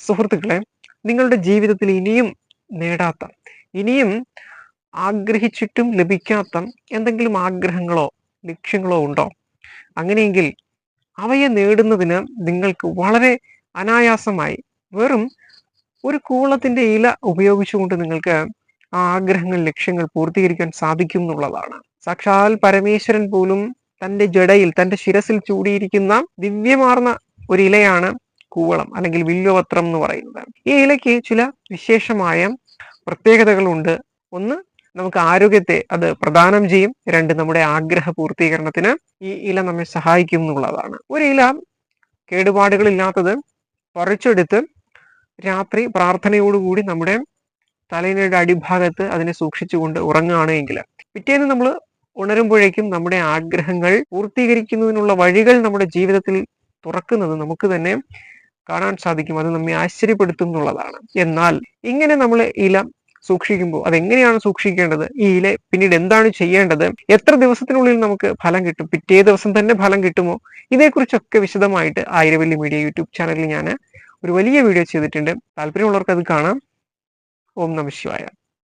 സുഹൃത്തുക്കളെ നിങ്ങളുടെ ജീവിതത്തിൽ ഇനിയും നേടാത്ത ഇനിയും ആഗ്രഹിച്ചിട്ടും ലഭിക്കാത്ത എന്തെങ്കിലും ആഗ്രഹങ്ങളോ ലക്ഷ്യങ്ങളോ ഉണ്ടോ? അങ്ങനെയെങ്കിൽ അവയെ നേടുന്നതിന് നിങ്ങൾക്ക് വളരെ അനായാസമായി വെറും ഒരു കൂളത്തിന്റെ ഇല ഉപയോഗിച്ചുകൊണ്ട് നിങ്ങൾക്ക് ആ ആഗ്രഹങ്ങൾ ലക്ഷ്യങ്ങൾ പൂർത്തീകരിക്കാൻ സാധിക്കും എന്നുള്ളതാണ്. സാക്ഷാൽ പരമേശ്വരൻ പോലും തന്റെ ജടയിൽ തന്റെ ശിരസിൽ ചൂടിയിരിക്കുന്ന ദിവ്യമാർന്ന ഒരു ഇലയാണ് കൂവളം അല്ലെങ്കിൽ വില്ലുപത്രം എന്ന് പറയുന്നത് ഈ ഇലയ്ക്ക് ചില വിശേഷമായ പ്രത്യേകതകളുണ്ട്. ഒന്ന് നമുക്ക് ആരോഗ്യത്തെ അത് പ്രദാനം ചെയ്യും. രണ്ട് നമ്മുടെ ആഗ്രഹ പൂർത്തീകരണത്തിന് ഈ ഇല നമ്മെ സഹായിക്കും എന്നുള്ളതാണ്. ഒരു ഇല കേടുപാടുകളില്ലാത്തത് പറിച്ചെടുത്ത് രാത്രി പ്രാർത്ഥനയോടുകൂടി നമ്മുടെ തലയിണയുടെ അടിഭാഗത്ത് അതിനെ സൂക്ഷിച്ചുകൊണ്ട് ഉറങ്ങുകയാണ് എങ്കിൽ പിറ്റേന്ന് നമ്മൾ ഉണരുമ്പോഴേക്കും നമ്മുടെ ആഗ്രഹങ്ങൾ പൂർത്തീകരിക്കുന്നതിനുള്ള വഴികൾ നമ്മുടെ ജീവിതത്തിൽ തുറക്കുന്നത് നമുക്ക് തന്നെ കാണാൻ സാധിക്കും. അത് നമ്മെ ആശ്ചര്യപ്പെടുത്തും എന്നുള്ളതാണ് എന്നാൽ ഇങ്ങനെ നമ്മൾ ഇല സൂക്ഷിക്കുമ്പോൾ അതെങ്ങനെയാണ് സൂക്ഷിക്കേണ്ടത്? ഈ ഇല പിന്നീട് എന്താണ് ചെയ്യേണ്ടത്? എത്ര ദിവസത്തിനുള്ളിൽ നമുക്ക് ഫലം കിട്ടും? പിറ്റേ ദിവസം തന്നെ ഫലം കിട്ടുമോ? ഇതേക്കുറിച്ചൊക്കെ വിശദമായിട്ട് ആയിരവല്ലി മീഡിയ യൂട്യൂബ് ചാനലിൽ ഞാൻ ഒരു വലിയ വീഡിയോ ചെയ്തിട്ടുണ്ട്. താല്പര്യമുള്ളവർക്ക് അത് കാണാം. ഓം നമ ശിവായ.